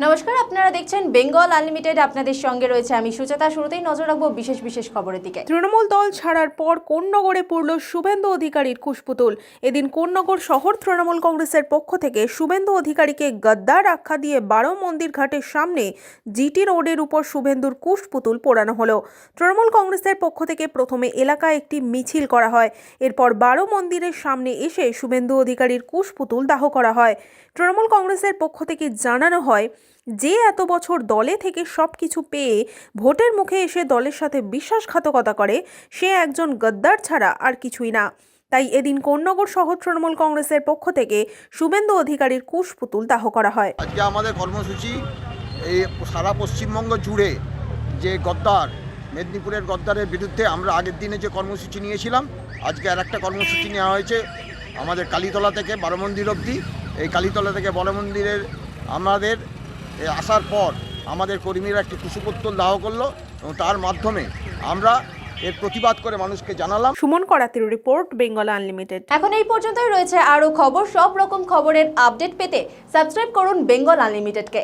নমস্কার, আপনারা দেখছেন বেঙ্গল আনলিমিটেড। আপনাদের সঙ্গে রয়েছে আমি সুচেতা শুরুতেই নজর রাখব বিশেষ বিশেষ খবরের দিকে। তৃণমূল দল ছাড়ার পর কোন্নগরে পড়ল শুভেন্দু অধিকারীর কুশপুতুল? এদিন কোন্নগর শহর তৃণমূল কংগ্রেসের পক্ষ থেকে শুভেন্দু অধিকারীকে গদ্দার আখ্যা দিয়ে বারো মন্দির ঘাটের সামনে জিটি রোডের উপর শুভেন্দুর কুশপুতুল পোড়ানো হলো। তৃণমূল কংগ্রেসের পক্ষ থেকে প্রথমে এলাকায় একটি মিছিল করা হয়। এরপর বারো মন্দিরের সামনে এসে শুভেন্দু অধিকারীর কুশপুতুল দাহ করা হয়। তৃণমূল কংগ্রেসের পক্ষ থেকে জানানো হয় যে এত বছর দলে থেকে সব কিছু পেয়ে ভোটের মুখে এসে দলের সাথে বিশ্বাসঘাতকতা করে, সে একজন গদ্দার ছাড়া আর কিছুই না। তাই এদিন কোন্নগর শহর তৃণমূল কংগ্রেসের পক্ষ থেকে শুভেন্দু অধিকারীর কুশ পুতুল দাহ করা হয়। আজকে আমাদের কর্মসূচি এই সারা পশ্চিমবঙ্গ জুড়ে যে গদ্দার, মেদিনীপুরের গদ্দারের বিরুদ্ধে আমরা আগের দিনে যে কর্মসূচি নিয়েছিলাম, আজকে আর একটা কর্মসূচি নেওয়া হয়েছে আমাদের কালীতলা থেকে বারো মন্দির অবধি। এই কালীতলা থেকে বড় মন্দিরের আমাদের আসার পর আমাদের কর্মীরা একটি কুশুপত্তল দাহ করল এবং তার মাধ্যমে আমরা এর প্রতিবাদ করে মানুষকে জানালাম। সুমন করাতির রিপোর্ট বেঙ্গল আনলিমিটেড। এখন এই পর্যন্তই রয়েছে আরও খবর। সব রকম খবরের আপডেট পেতে সাবস্ক্রাইব করুন বেঙ্গল আনলিমিটেডকে।